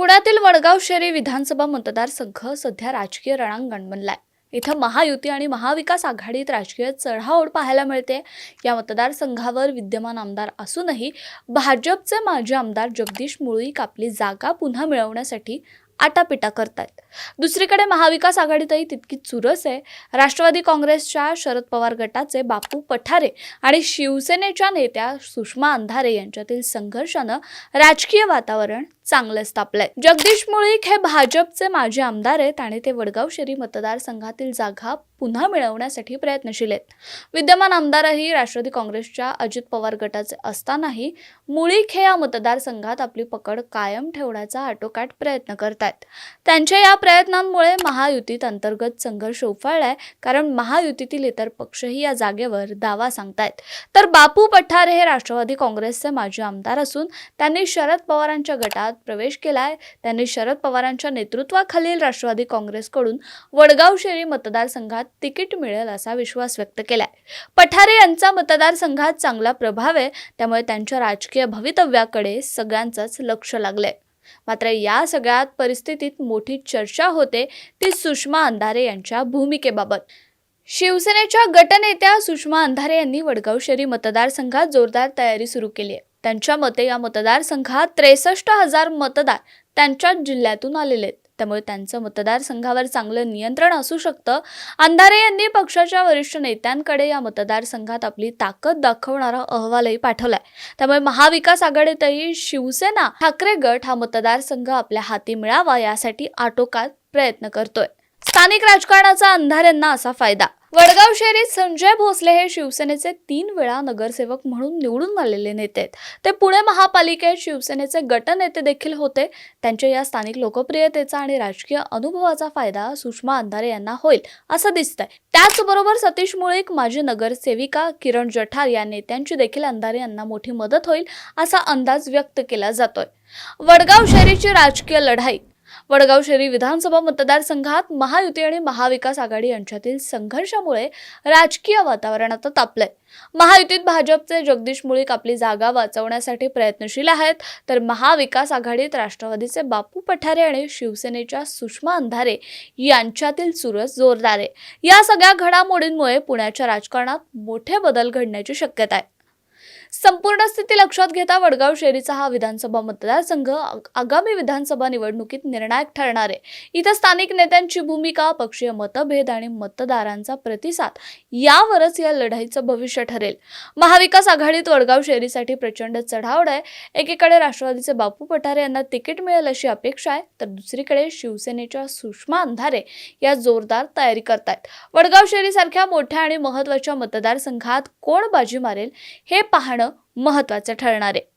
पुण्यातील वडगाव शहरी विधानसभा मतदारसंघ सध्या राजकीय रणांगण बनलाय. इथं महायुती आणि महाविकास आघाडीत राजकीय चढाओढ पाहायला मिळते. या मतदारसंघावर विद्यमान आमदार असूनही भाजपचे माजी आमदार जगदीश मुळीक आपली जागा पुन्हा मिळवण्यासाठी आटापिटा करतात दुसरीकडे महाविकास आघाडीतही तितकीच चुरस आहे. राष्ट्रवादी काँग्रेसच्या शरद पवार गटाचे बापू पठारे आणि शिवसेनेच्या नेत्या सुषमा अंधारे यांच्यातील संघर्षानं राजकीय वातावरण चांगलंच तापलंय. जगदीश मुळीक हे भाजपचे माजी आमदार आहेत आणि ते वडगाव शहरी मतदारसंघातील जागा पुन्हा मिळवण्यासाठी प्रयत्नशील आहेत. विद्यमान आमदारही राष्ट्रवादी काँग्रेसच्या अजित पवार गटाचे असतानाही मुळीक हे या मतदारसंघात आपली पकड कायम ठेवण्याचा आटोकाट प्रयत्न करतात त्यांच्या या प्रयत्नांमुळे महायुतीत अंतर्गत संघर्ष उफाळलाय कारण महायुतीतील इतर पक्षही या जागेवर दावा सांगतायत. तर बापू पठारे हे राष्ट्रवादी काँग्रेसचे माजी आमदार असून त्यांनी शरद पवारांच्या गटात प्रवेश केलाय. त्यांनी शरद पवारांच्या नेतृत्वाखालील राष्ट्रवादी काँग्रेसकडून वडगाव शेरी मतदारसंघात तिकीट मिळेल असा विश्वास व्यक्त केलाय. पठारे यांचा मतदारसंघात चांगला प्रभाव आहे त्यामुळे त्यांच्या राजकीय भवितव्याकडे सगळ्यांचंच लक्ष लागलंय. मात्र या सगळ्यात परिस्थितीत मोठी चर्चा होते ती सुषमा अंधारे यांच्या भूमिकेबाबत. शिवसेनेच्या गटनेत्या सुषमा अंधारे यांनी वडगाव शहरी मतदारसंघात जोरदार तयारी सुरू केली आहे. त्यांच्या मते या मतदारसंघात त्रेसष्ट हजार मतदार त्यांच्याच जिल्ह्यातून आलेले आहेत. त्यामुळे त्यांचं मतदारसंघावर चांगलं नियंत्रण असू शकतं. अंधारे यांनी पक्षाच्या वरिष्ठ नेत्यांकडे या मतदारसंघात आपली ताकद दाखवणारा अहवालही पाठवलाय. त्यामुळे महाविकास आघाडीतही शिवसेना ठाकरे गट हा मतदारसंघ आपल्या हाती मिळावा यासाठी आटोकात प्रयत्न करतोय. स्थानिक राजकारणाचा अंधाऱ्यांना असा फायदा वडगाव शहरीत संजय भोसले हे शिवसेनेचे तीन वेळा नगरसेवक म्हणून निवडून आलेले नेते आहेत. ते पुणे महापालिकेत शिवसेनेचे गटनेते देखील होते. त्यांच्या या स्थानिक लोकप्रियतेचा आणि राजकीय अनुभवाचा फायदा सुषमा अंधारे यांना होईल असं दिसतंय. त्याचबरोबर सतीश मुळीक माजी नगरसेविका किरण जठार या नेत्यांची देखील अंधारे यांना मोठी मदत होईल असा अंदाज व्यक्त केला जातोय. वडगाव शहरीची राजकीय लढाई वडगाव शहरी विधानसभा मतदारसंघात महायुती आणि महाविकास आघाडी यांच्यातील संघर्षामुळे राजकीय वातावरण आता तापलंय. महायुतीत भाजपचे जगदीश मुळीक आपली जागा वाचवण्यासाठी प्रयत्नशील आहेत तर महाविकास आघाडीत राष्ट्रवादीचे बापू पठारे आणि शिवसेनेच्या सुषमा अंधारे यांच्यातील चुरस जोरदार आहे. या सगळ्या घडामोडींमुळे पुण्याच्या राजकारणात मोठे बदल घडण्याची शक्यता आहे. संपूर्ण स्थिती लक्षात घेता वडगाव शहरीचा हा विधानसभा मतदारसंघ आगामी विधानसभा निवडणुकीत निर्णायक ठरणार आहे. इथं स्थानिक नेत्यांची भूमिका पक्षीय मतभेद आणि मतदारांचा प्रतिसाद यावरच या लढाईचं भविष्य ठरेल. महाविकास आघाडीत वडगाव शहरीसाठी प्रचंड चढावड आहे. एकीकडे राष्ट्रवादीचे बापू पठारे यांना तिकीट मिळेल अशी अपेक्षा आहे तर दुसरीकडे शिवसेनेच्या सुषमा अंधारे या जोरदार तयारी करतायत. वडगाव शहरीसारख्या मोठ्या आणि महत्त्वाच्या मतदारसंघात कोण बाजी मारेल हे पाहणं महत्वाचं ठरणार आहे.